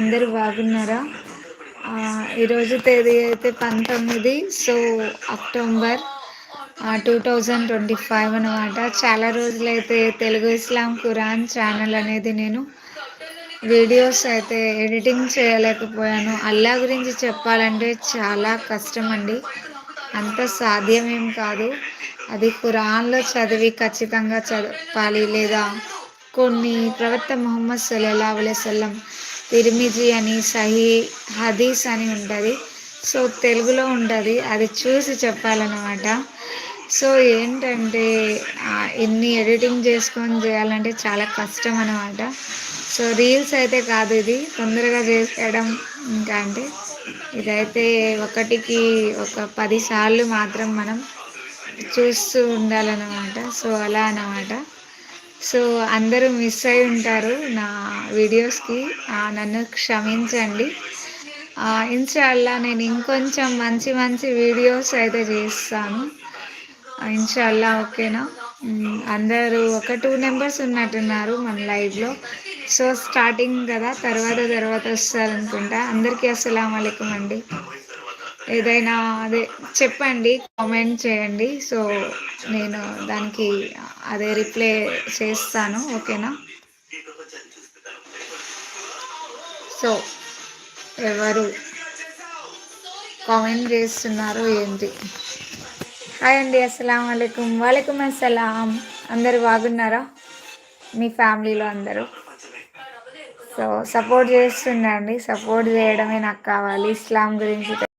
అందరూ బాగున్నారా? ఈరోజు తేదీ అయితే పంతొమ్మిది so October two thousand twenty five అనమాట చాలా రోజులైతే తెలుగు ఇస్లాం ఖురాన్ ఛానల్ అనేది నేను వీడియోస్ అయితే ఎడిటింగ్ చేయలేకపోయాను. అల్లా గురించి చెప్పాలంటే చాలా కష్టం అండి అంత సాధ్యమేం కాదు. అది ఖురాన్లో చదివి ఖచ్చితంగా చదవాలి లేదా కొన్ని ప్రవక్త మొహమ్మద్ సల్లల్లా అలైవల్లం తిరిమిజి అని సహీ హదీస్ అని ఉంటుంది. సో తెలుగులో ఉంటుంది. అది చూసి చెప్పాలన్నమాట. సో ఏంటంటే ఎన్ని ఎడిటింగ్ చేసుకొని చేయాలంటే చాలా కష్టం అనమాట సో రీల్స్ అయితే కాదు ఇది. తొందరగా చేసేయడం ఇంకా అంటే ఇదైతే ఒకటికి ఒక పది సార్లు మాత్రం మనం చూస్తూ ఉండాలన్నమాట. సో అలా అన్నమాట. సో అందరూ మిస్ అయి ఉంటారు నా వీడియోస్కి నన్ను క్షమించండి. ఇన్షాల్లా నేను ఇంకొంచెం మంచి మంచి వీడియోస్ అయితే చేస్తాను. ఇన్షాల్లా ఓకేనా? అందరూ ఒక టూ నెంబర్స్ ఉన్నట్టున్నారు మన లైవ్లో సో స్టార్టింగ్ కదా తర్వాత తర్వాత వస్తారనుకుంటా. అందరికీ అస్సలం అయికం అండి ఏదైనా అదే చెప్పండి కామెంట్ చేయండి. సో నేను దానికి అదే రిప్లై చేస్తాను. ఓకేనా సో ఎవరు కామెంట్ చేస్తున్నారు ఏంటి? హాయ్ అండి అస్సలం అయికం వాలేకుమ్ అస్సలాం. అందరు బాగున్నారా? మీ ఫ్యామిలీలో అందరూ? So support చేస్తుండండి. సపోర్ట్ చేయడమే నాకు కావాలి. ఇస్లాం గురించి